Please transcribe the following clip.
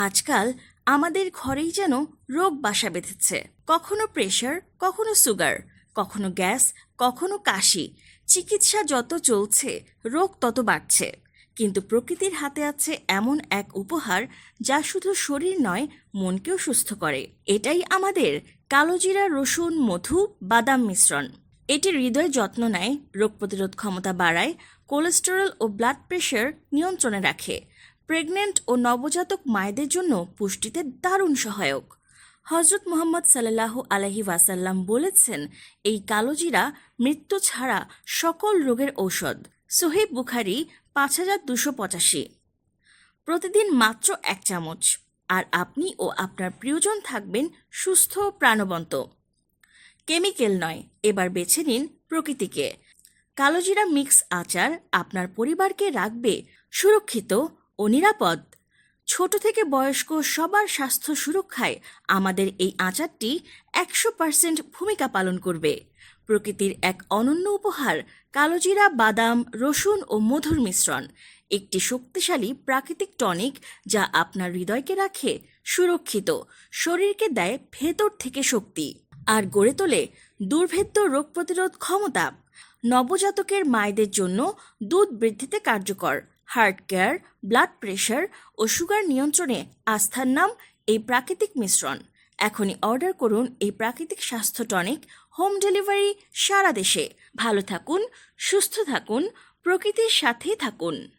আজকাল আমাদের ঘরেই যেন রোগ বাসা বেঁধেছে। কখনো প্রেশার কখনো সুগার কখনো গ্যাস কখনো কাশি। চিকিৎসা যত চলছে, রোগ তত বাড়ছে। কিন্তু প্রকৃতির হাতে আছে এমন এক উপহার যা শুধু শরীর নয়, মনকেও সুস্থ করে। এটাই আমাদের কালোজিরা রসুন, মধু, বাদাম মিশ্রণ। এটি হৃদয় যত্ন নেয়, রোগ প্রতিরোধ ক্ষমতা বাড়ায় কোলেস্টেরল ও ব্লাড প্রেশার নিয়ন্ত্রণে রাখে। প্রেগনেন্ট ও নবজাতক মায়েদের জন্য পুষ্টিতে দারুণ সহায়ক। হজরত মোহাম্মদ সাল্লাহ আলহি ওয়াসাল্লাম বলেছেন, এই কালোজিরা মৃত্যু ছাড়া সকল রোগের ঔষধ। সোহেব বুখারি পাঁচ হাজার দুশো পঁচাশি। প্রতিদিন মাত্র এক চামচ। আর আপনি ও আপনার প্রিয়জন থাকবেন সুস্থ প্রাণবন্ত। কেমিক্যাল নয়, এবার বেছে নিন প্রকৃতিকে। কালোজিরা মিক্স আচার আপনার পরিবারকে রাখবে সুরক্ষিত ও নিরাপদ। ছোট থেকে বয়স্ক সবার স্বাস্থ্য সুরক্ষায় আমাদের এই আচারটি একশো পার্সেন্ট ভূমিকা পালন করবে। প্রকৃতির এক অনন্য উপহার কালোজিরা, বাদাম, রসুন ও মধুর মিশ্রণ। একটি শক্তিশালী প্রাকৃতিক টনিক যা আপনার হৃদয়কে রাখে, সুরক্ষিত, শরীরকে দেয় ভেতর থেকে শক্তি আর গড়ে তোলে দুর্ভেদ্য রোগ প্রতিরোধ ক্ষমতা। নবজাতকের মায়েদের জন্য দুধ বৃদ্ধিতে কার্যকর। হার্ট কেয়ার, ব্লাড প্রেশার ও সুগার নিয়ন্ত্রণে আস্থার নাম এই প্রাকৃতিক মিশ্রণ। এখনই অর্ডার করুন এই প্রাকৃতিক স্বাস্থ্য টনিক হোম ডেলিভারি সারা দেশে। ভালো থাকুন, সুস্থ থাকুন, প্রকৃতির সাথেই থাকুন।